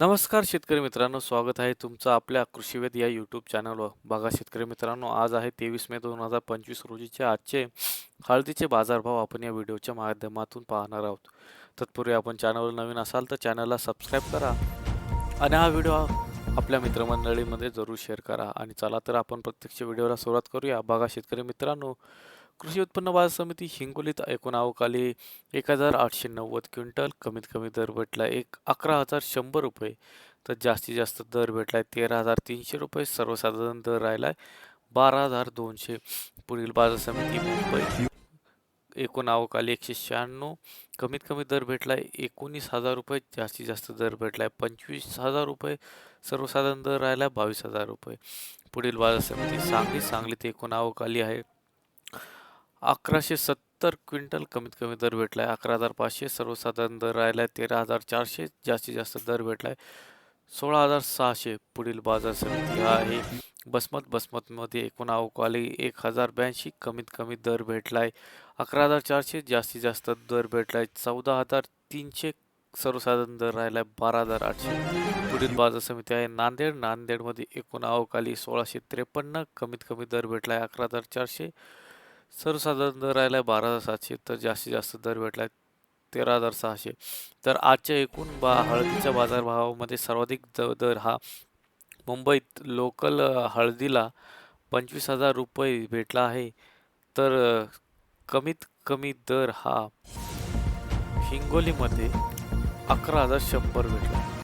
नमस्कार शेतकरी मित्रांनो स्वागत आहे तुमचं आपल्या कृषीवेद या यूट्यूब चॅनलवर बघा शेतकरी मित्रांनो आज आहे तेवीस मे दोन हजार पंचवीस रोजीचे आजचे हळदीचे बाजारभाव आपण या व्हिडिओच्या माध्यमातून पाहणार आहोत. तत्पूर्वी आपण चॅनलवर नवीन असाल तर चॅनलला सबस्क्राईब करा आणि हा व्हिडिओ आपल्या मित्रमंडळीमध्ये जरूर शेअर करा. आणि चला तर आपण प्रत्यक्ष व्हिडिओला सुरुवात करूया. बघा शेतकरी मित्रांनो कृषी उत्पन्न बाजार समिती हिंगोलीत एकूण अवकाली एक हजार आठशे नव्वद क्विंटल. कमीत कमी दर भेटला एक अकरा हजार शंभर रुपये. तर जास्तीत जास्त दर भेटलाय तेरा हजार तीनशे रुपये. सर्वसाधारण दर राहिला आहे बारा हजार दोनशे. पुढील बाजार समिती मुंबई. एकूण अवकाली एकशे शहाण्णव. कमीत कमी दर भेटलाय एकोणीस हजार रुपये. जास्तीत जास्त दर भेटलाय पंचवीस हजार रुपये. सर्वसाधारण दर राहिला आहे बावीस हजार रुपये. पुढील बाजार समिती सांगली सांगलीत एकूण अवकाली आहे अकराशे सत्तर क्विंटल कमीत कमी दर भेटलाय. अकरा हजार पाचशे सर्वसाधारण दर राहिला आहे तेरा हजार चारशे जास्तीत जास्त दर भेटलाय. सोळा हजार सहाशे पुढील बाजार समिती हा आहे. बसमत बसमतमध्ये एकूण अवकाली एक हजार ब्याऐंशी कमीत कमी दर भेटलाय. अकरा हजार चारशे जास्तीत जास्त दर भेटलाय. चौदा हजार तीनशे सर्वसाधारण दर राहिला आहे बारा हजार आठशे पुढील बाजार समिती आहे. नांदेड नांदेडमध्ये एकूण अवकाली सोळाशे त्रेपन्न कमीत कमी दर भेटला आहे अकरा हजार चारशे सर्वसाधारण दर राहिला आहे बारा हजार सातशे तर जास्तीत जास्त दर भेटलाय तेरा हजार सहाशे तर आजच्या एकूण बा हळदीच्या बाजारभावामध्ये सर्वाधिक द- दर हा मुंबईत लोकल हळदीला पंचवीस हजार रुपये भेटला आहे. तर कमीत कमी दर हा हिंगोलीमध्ये अकरा हजार शंभर भेटला.